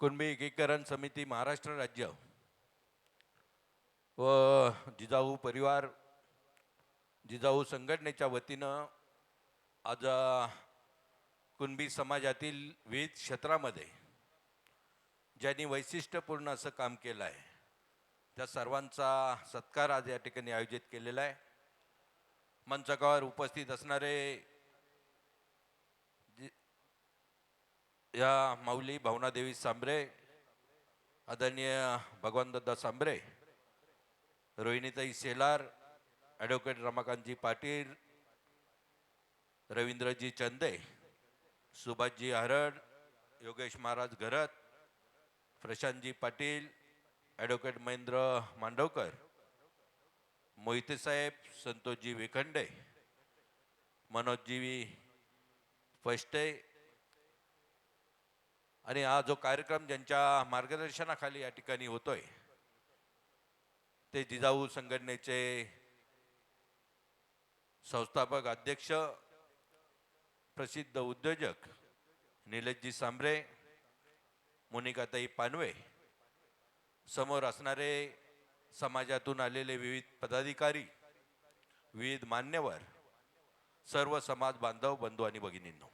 कुणबी एकीकरण समिती महाराष्ट्र राज्य. व जिजाऊ परिवार जिजाऊ संघटनेच्या वतीनं आज कुणबी समाजातील विविध क्षेत्रामध्ये ज्यांनी वैशिष्ट्यपूर्ण असं काम केलं आहे त्या सर्वांचा सत्कार आज या ठिकाणी आयोजित केलेला आहे. मंचकावर उपस्थित असणारे या माऊली भावनादेवी सांबरे आदरणीय भगवानदत्ता सांबरे रोहिणीताई शेलार ॲडव्होकेट रमाकांतजी पाटील रवींद्रजी चंदे सुभाषजी हरड योगेश महाराज घरत प्रशांतजी पाटील ॲडव्होकेट महेंद्र मांडवकर मोहिते साहेब संतोषजी विखंडे मनोजजी फष्टे आणि हा जो कार्यक्रम ज्यांच्या मार्गदर्शनाखाली या ठिकाणी होतोय ते जिजाऊ संघटनेचे संस्थापक अध्यक्ष प्रसिद्ध उद्योजक निलेशजी सांबरे मोनिकाताई पानवे समोर असणारे समाजातून आलेले विविध पदाधिकारी विविध मान्यवर सर्व समाज बांधव बंधू आणि भगिनींनो.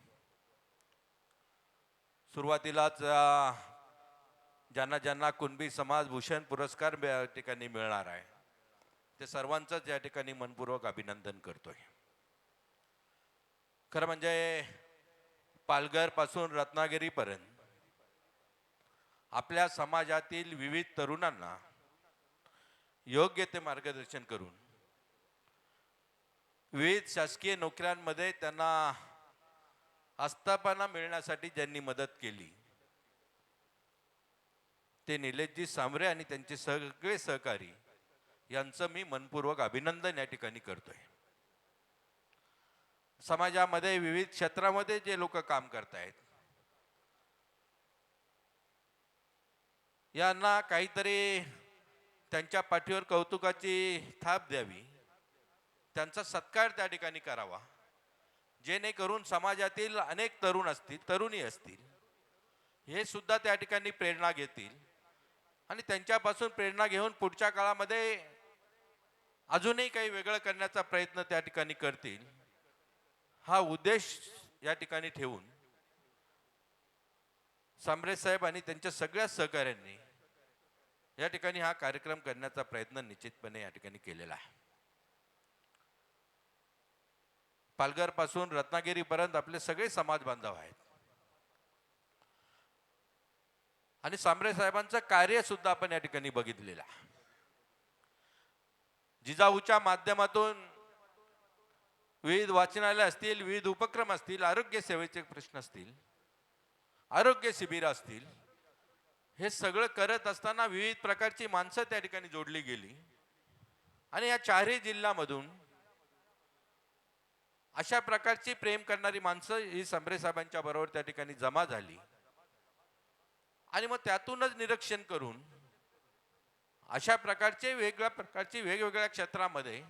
सुरुवातीलाच ज्यांना ज्यांना कुणबी समाज भूषण पुरस्कार या ठिकाणी मिळणार आहे ते सर्वांचंच या ठिकाणी मनपूर्वक अभिनंदन करतोय. खरं म्हणजे पालघरपासून रत्नागिरीपर्यंत आपल्या समाजातील विविध तरुणांना योग्य ते मार्गदर्शन करून विविध शासकीय नोकऱ्यांमध्ये त्यांना आस्थापना मिळण्यासाठी ज्यांनी मदत केली ते निलेशजी सांबरे आणि त्यांचे सगळे सहकारी यांचं मी मनपूर्वक अभिनंदन या ठिकाणी करतोय. समाजामध्ये विविध क्षेत्रामध्ये जे लोक काम करतायत यांना काहीतरी त्यांच्या पाठीवर कौतुकाची थाप द्यावी त्यांचा सत्कार त्या ठिकाणी करावा. जेणेकरून समाजातील अनेक तरुण असतील तरुणी असतील हे सुद्धा त्या ठिकाणी प्रेरणा घेतील. आणि त्यांच्यापासून प्रेरणा घेऊन पुढच्या काळामध्ये अजूनही काही वेगळं करण्याचा प्रयत्न त्या ठिकाणी करतील. हा उद्देश या ठिकाणी ठेवून सांबरे साहेब आणि त्यांच्या सगळ्या सहकाऱ्यांनी या ठिकाणी हा कार्यक्रम करण्याचा प्रयत्न निश्चितपणे या ठिकाणी केलेला आहे. पालघरपासून रत्नागिरीपर्यंत आपले सगळे समाज बांधव आहेत. आणि सांबरे साहेबांचं कार्य सुद्धा आपण या ठिकाणी बघितलेलं जिजाऊच्या माध्यमातून विविध वाचनालय असतील विविध उपक्रम असतील आरोग्य सेवेचे प्रश्न असतील आरोग्य शिबिर असतील हे सगळं करत असताना विविध प्रकारची माणसं त्या ठिकाणी जोडली गेली. आणि या चारही जिल्ह्यामधून अशा प्रकारची प्रेम करणारी माणसं ही संभ्रे साहेबांच्या बरोबर त्या ठिकाणी जमा झाली. आणि मग त्यातूनच निरीक्षण करून अशा प्रकारचे वेगळ्या प्रकारची वेगवेगळ्या क्षेत्रामध्ये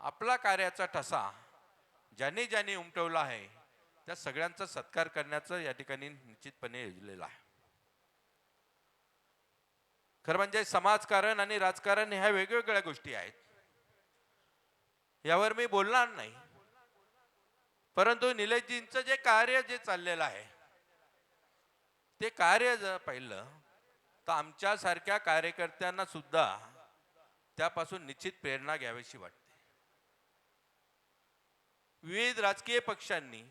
आपला कार्याचा ठसा ज्यांनी ज्यांनी उमटवला आहे त्या सगळ्यांचा सत्कार करण्याचं या ठिकाणी निश्चितपणे योजलेलं आहे. खरं म्हणजे समाजकारण आणि राजकारण ह्या वेगवेगळ्या गोष्टी आहेत. यावर मी बोलणार नाही. परंतु निलेशजींचं जे कार्य जे चाललेलं आहे ते कार्य जर पाहिलं तर आमच्यासारख्या कार्यकर्त्यांना सुद्धा त्यापासून निश्चित प्रेरणा घ्यावीशी वाटते. विविध राजकीय पक्षांनी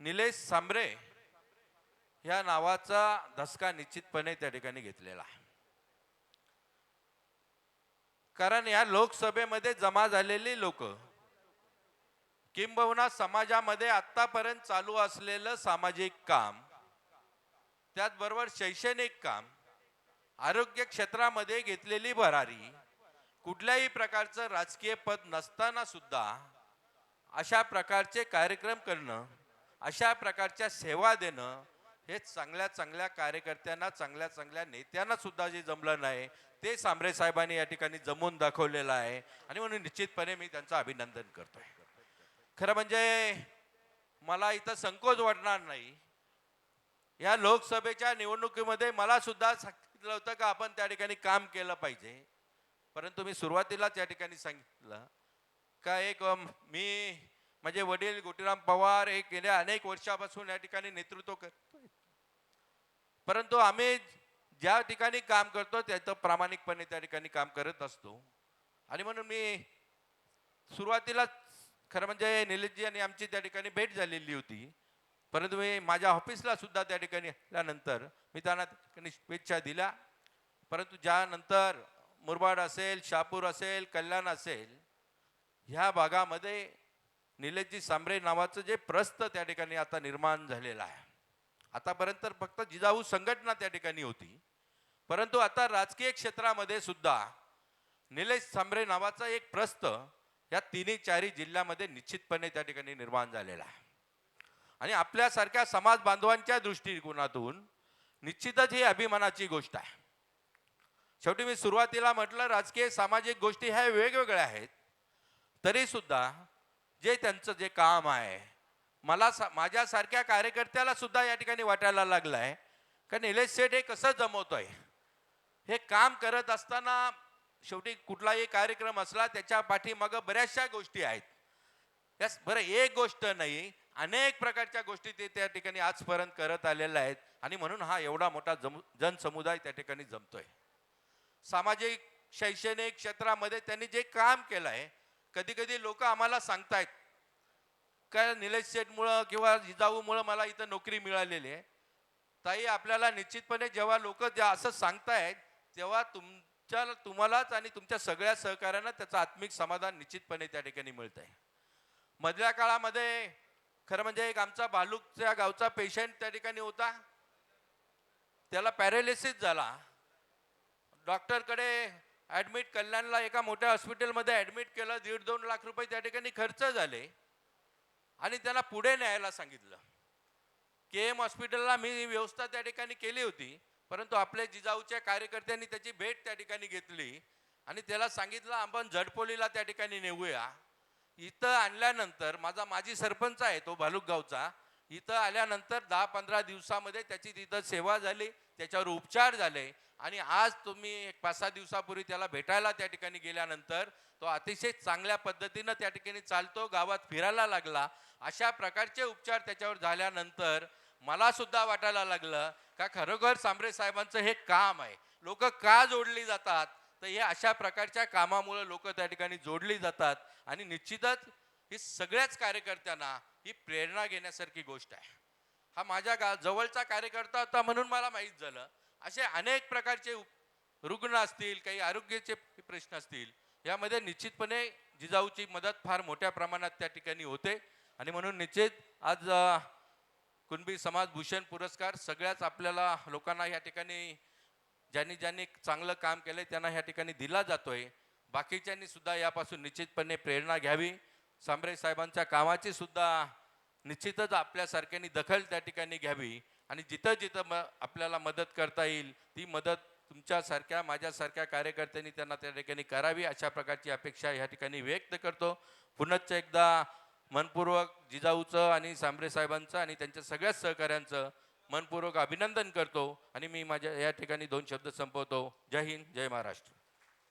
निलेश सांबरे या नावाचा धसका निश्चितपणे त्या ठिकाणी घेतलेला आहे. कारण या लोकसभेमध्ये जमा झालेली लोक किंबहुना समाजामध्ये आत्तापर्यंत चालू असलेलं सामाजिक काम त्याचबरोबर शैक्षणिक काम आरोग्य क्षेत्रामध्ये घेतलेली भरारी कुठल्याही प्रकारचं राजकीय पद नसताना सुद्धा अशा प्रकारचे कार्यक्रम करणं अशा प्रकारच्या सेवा देणं हे चांगल्या चांगल्या कार्यकर्त्यांना चांगल्या चांगल्या नेत्यांना सुद्धा जे जमलं नाही ते सांबरे साहेबांनी या ठिकाणी जमून दाखवलेलं आहे. आणि म्हणून निश्चितपणे मी त्यांचं अभिनंदन करतोय. खरं म्हणजे मला इथं संकोच वाटणार नाही. या लोकसभेच्या निवडणुकीमध्ये मला सुद्धा सांगितलं होतं का आपण त्या ठिकाणी काम केलं पाहिजे. परंतु मी सुरुवातीलाच या ठिकाणी सांगितलं का एक मी माझे वडील गोटीराम पवार हे गेल्या अनेक वर्षापासून या ठिकाणी नेतृत्व करतोय. परंतु आम्ही ज्या ठिकाणी काम करतो त्याचं प्रामाणिकपणे त्या ठिकाणी काम करत असतो. आणि म्हणून मी सुरुवातीलाच खरं म्हणजे निलजी आणि आमची त्या ठिकाणी भेट झालेली होती. परंतु मी माझ्या ऑफिसला सुद्धा त्या ठिकाणी आल्यानंतर मी त्यांना त्या ठिकाणी शुभेच्छा दिल्या. परंतु ज्यानंतर मुरबाड असेल शहापूर असेल कल्याण असेल ह्या भागामध्ये निलेशजी सांबरे नावाचं जे प्रस्त त्या ठिकाणी आता निर्माण झालेलं आहे. आतापर्यंत फक्त जिजाऊ संघटना त्या ठिकाणी होती. परंतु आता राजकीय क्षेत्रामध्ये सुद्धा निलेश सांबरे नावाचा एक प्रस्त या तिन्ही चारही जिल्ह्यामध्ये निश्चितपणे त्या ठिकाणी निर्माण झालेला आहे. आणि आपल्यासारख्या समाज बांधवांच्या दृष्टिकोनातून निश्चितच ही अभिमानाची गोष्ट आहे. शेवटी मी सुरुवातीला म्हटलं राजकीय सामाजिक गोष्टी ह्या वेगवेगळ्या आहेत तरीसुद्धा जे त्यांचं जे काम आहे मला सा माझ्यासारख्या कार्यकर्त्याला सुद्धा या ठिकाणी वाटायला लागलं आहे का निलेश सेठ हे कसं जमवतोय? हे काम करत असताना शेवटी कुठलाही कार्यक्रम असला त्याच्या पाठीमागं बऱ्याचशा गोष्टी आहेत. यास बरं एक गोष्ट नाही अनेक प्रकारच्या गोष्टी ते त्या ठिकाणी आजपर्यंत करत आलेल्या आहेत आणि म्हणून हा एवढा मोठा जम जनसमुदाय त्या ठिकाणी जमतोय. सामाजिक शैक्षणिक क्षेत्रामध्ये त्यांनी जे काम केलं आहे कधी कधी लोक आम्हाला सांगतायत काय निलेश शेठमुळं किंवा जिजाऊमुळं मला इथं नोकरी मिळालेली आहे. ताई आपल्याला निश्चितपणे जेव्हा लोक ज्या असं सांगतायत तेव्हा तुम तुमच्या तुम्हालाच आणि तुमच्या सगळ्या सहकाऱ्यांना त्याचं आत्मिक समाधान निश्चितपणे त्या ठिकाणी मिळत आहे मधल्या काळामध्ये खरं म्हणजे एक आमचा भालूकच्या गावचा पेशंट त्या ठिकाणी होता. त्याला पॅरालिसिस झाला. डॉक्टरकडे ॲडमिट कल्याणला एका मोठ्या हॉस्पिटलमध्ये ॲडमिट केलं. दीड दोन लाख रुपये त्या ठिकाणी खर्च झाले. आणि त्याला पुढे न्यायला सांगितलं. के एम हॉस्पिटलला मी व्यवस्था त्या ठिकाणी केली होती. परंतु आपल्या जिजाऊच्या कार्यकर्त्यांनी त्याची भेट त्या ठिकाणी घेतली आणि त्याला सांगितलं आपण झडपोलीला त्या ठिकाणी नेऊया. इथं आणल्यानंतर माझा माजी सरपंच आहे तो भालुकगावचा इथं आल्यानंतर दहा पंधरा दिवसामध्ये त्याची तिथं सेवा झाली त्याच्यावर उपचार झाले आणि आज तुम्ही एक पाच सहा दिवसापूर्वी त्याला भेटायला त्या ठिकाणी गेल्यानंतर तो अतिशय चांगल्या पद्धतीनं त्या ठिकाणी चालतो गावात फिरायला लागला. अशा प्रकारचे उपचार त्याच्यावर झाल्यानंतर मला सुद्धा वाटायला लागलं का खरोखर सांबरे साहेबांचं हे काम आहे. लोक का जोडली जातात? तर हे अशा प्रकारच्या कामामुळे लोक त्या ठिकाणी जोडली जातात आणि निश्चितच ही सगळ्याच कार्यकर्त्यांना ही प्रेरणा घेण्यासारखी गोष्ट आहे. हा माझ्या गा जवळचा कार्यकर्ता होता म्हणून मला माहीत झालं. असे अनेक प्रकारचे रुग्ण असतील काही आरोग्याचे प्रश्न असतील यामध्ये निश्चितपणे जिजाऊची मदत फार मोठ्या प्रमाणात त्या ठिकाणी होते. आणि म्हणून निश्चित आज कुणबी समाज भूषण पुरस्कार सगळ्याच आपल्याला लोकांना या ठिकाणी ज्यांनी ज्यांनी चांगलं काम केलंय त्यांना ह्या ठिकाणी दिला जातोय. बाकीच्यांनी सुद्धा यापासून निश्चितपणे प्रेरणा घ्यावी. सांबरे साहेबांच्या कामाची सुद्धा निश्चितच आपल्यासारख्यांनी दखल त्या ठिकाणी घ्यावी आणि जिथं जिथं म आपल्याला मदत करता येईल ती मदत तुमच्यासारख्या माझ्यासारख्या कार्यकर्त्यांनी त्यांना त्या ठिकाणी करावी अशा प्रकारची अपेक्षा या ठिकाणी व्यक्त करतो. पुनश्च एकदा मनपूर्वक जिजाऊचं आणि सांबरे साहेबांचं आणि त्यांच्या सगळ्याच सहकाऱ्यांचं मनपूर्वक अभिनंदन करतो. आणि मी माझ्या या ठिकाणी दोन शब्द संपवतो. जय हिंद जय महाराष्ट्र.